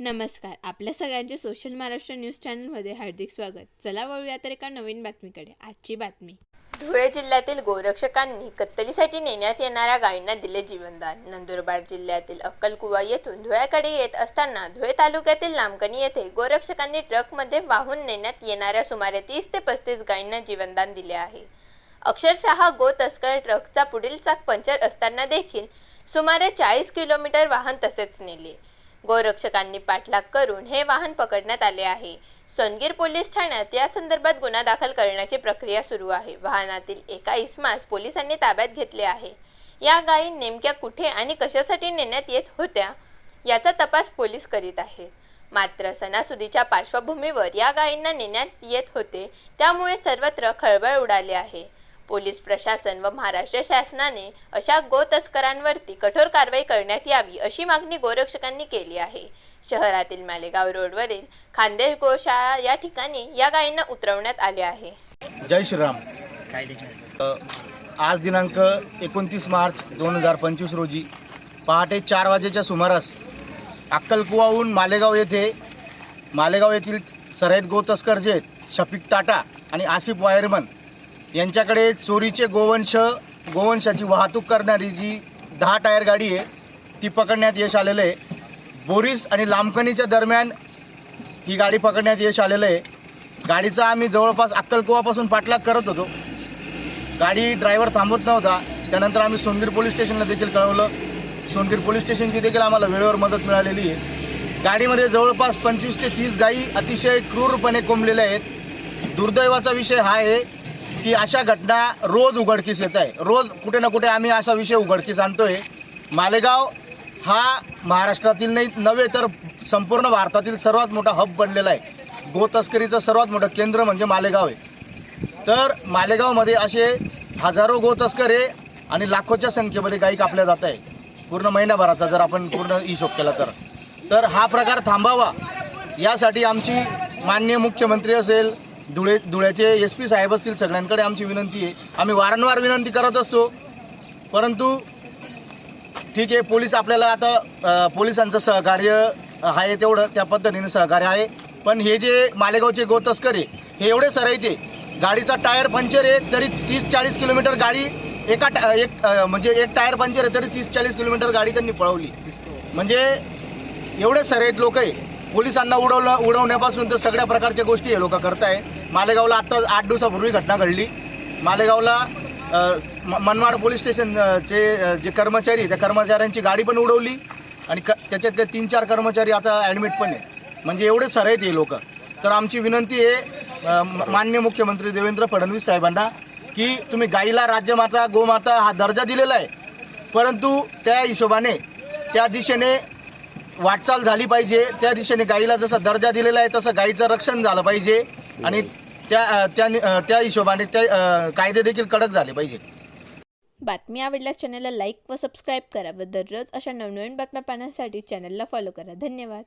नमस्कार. आपल्या सगळ्यांचे सोशल महाराष्ट्र न्यूज चॅनलमध्ये हार्दिक स्वागत. चला वळूया तर एका नवीन बातमीकडे. आजची बातमी. धुळे जिल्ह्यातील गोरक्षकांनी कत्तलीसाठी नेण्यात येणाऱ्या गायींना दिले जीवनदान. नंदुरबार जिल्ह्यातील अक्कलकुवा येथून धुळ्याकडे येत असताना धुळे तालुक्यातील लामकणी येथे गोरक्षकांनी ट्रकमध्ये वाहून नेण्यात येणाऱ्या सुमारे तीस ते पस्तीस गायींना जीवनदान दिले आहे. अक्षरशः गो तस्कर ट्रकचा पुढील चाक पंक्चर असताना देखील सुमारे चाळीस किलोमीटर वाहन तसेच नेले. गोरक्षकांनी पाठलाग करून हे वाहन पकडण्यात आले आहे. सोनगीर पोलीस ठाण्यात या संदर्भात गुन्हा दाखल करण्याची प्रक्रिया सुरू आहे. वाहनातील एका इस्मास पोलिसांनी ताब्यात घेतले आहे. या गायी नेमक्या कुठे आणि कशासाठी नेण्यात येत होत्या याचा तपास पोलीस करीत आहेत मात्र सणासुदीच्या पार्श्वभूमीवर या गायींना नेण्यात येत होते त्यामुळे सर्वत्र खळबळ उडाली आहे. पोलीस प्रशासन व महाराष्ट्र शासनाने अशा गो तस्करांवरती कठोर कारवाई करण्यात यावी अशी मागणी गोरक्षकांनी केली आहे. शहरातील मालेगाव रोडवरील खानदेश गोशाळा या ठिकाणी या गायींना उतरवण्यात आले आहे. जय श्रीराम. आज दिनांक एकोणतीस मार्च दोन हजार पंचवीस रोजी पहाटे चार वाजेच्या सुमारास अक्कलकुवाहून मालेगाव येथे मालेगाव येथील सराईत गोतस्कर जे आहेत, शफिक टाटा आणि आसिफ वायरमन यांच्याकडे चोरीचे गोवंश गोवंशाची वाहतूक करणारी जी दहा टायर गाडी आहे ती पकडण्यात यश आलेलं आहे. बोरीस आणि लांबकणीच्या दरम्यान ही गाडी पकडण्यात यश आलेलं आहे. गाडीचा आम्ही जवळपास अक्कलकुवापासून पाठलाग करत होतो. गाडी ड्रायव्हर थांबत नव्हता. त्यानंतर आम्ही सोनगीर पोलीस स्टेशनला देखील कळवलं. सोनगीर पोलीस स्टेशनची देखील आम्हाला वेळेवर मदत मिळालेली आहे. गाडीमध्ये जवळपास पंचवीस ते तीस गायी अतिशय क्रूरपणे कोंबलेल्या आहेत. दुर्दैवाचा विषय हा आहे की अशा घटना रोज उघडकीस येत आहे. रोज कुठे ना कुठे आम्ही असा विषय उघडकीस आणतोय. मालेगाव हा महाराष्ट्रातील नाही नव्हे तर संपूर्ण भारतातील सर्वात मोठा हब बनलेला आहे. गो तस्करीचं सर्वात मोठं केंद्र म्हणजे मालेगाव आहे. तर मालेगावमध्ये असे हजारो गोतस्कर आहे आणि लाखोच्या संख्येमध्ये गायी कापल्या जात आहे. पूर्ण महिनाभराचा जर आपण पूर्ण हिशोब केला तर. तर हा प्रकार थांबावा. यासाठी आमची माननीय मुख्यमंत्री असेल धुळे धुळ्याचे एस पी साहेब असतील सगळ्यांकडे आमची विनंती आहे. आम्ही वारंवार विनंती करत असतो. परंतु ठीक आहे पोलीस आपल्याला आता पोलिसांचं सहकार्य आहे तेवढं त्या पद्धतीने सहकार्य आहे. पण हे जे मालेगावचे गो तस्कर आहे हे एवढे सरायते गाडीचा टायर पंक्चर आहे तरी तीस चाळीस किलोमीटर गाडी एका टा एक म्हणजे एक टायर पंक्चर आहे तरी तीस चाळीस किलोमीटर गाडी त्यांनी पळवली. म्हणजे एवढे सरेत लोक आहे. पोलिसांना उडवलं उडवण्यापासून तर सगळ्या प्रकारच्या गोष्टी हे लोक करताय. मालेगावला आत्ता आठ दिवसापूर्वी घटना घडली. मालेगावला म- मनमाड पोलीस स्टेशनचे जे कर्मचारी त्या कर्मचाऱ्यांची गाडी पण उडवली आणि क त्याच्यातले तीन चार कर्मचारी आता ॲडमिट पण आहे म्हणजे एवढे सर आहेत हे लोक. तर आमची विनंती आहे मान्य मुख्यमंत्री देवेंद्र फडणवीस साहेबांना की तुम्ही गाईला राज्यमाता गोमाता हा दर्जा दिलेला आहे. परंतु त्या हिशोबाने त्या दिशेने वाटचाल झाली पाहिजे. त्या दिशेने गाईला जसा दर्जा दिलेला आहे तसं गाईचं रक्षण झालं पाहिजे. आणि त्या त्या त्या हिशोबाने त्या कायदे देखील कडक झाले पाहिजे. बातमी आवडल्यास चॅनलला लाईक व सबस्क्राईब करा व दररोज अशा नवनवीन बातम्या पाहण्यासाठी चॅनलला फॉलो करा. धन्यवाद.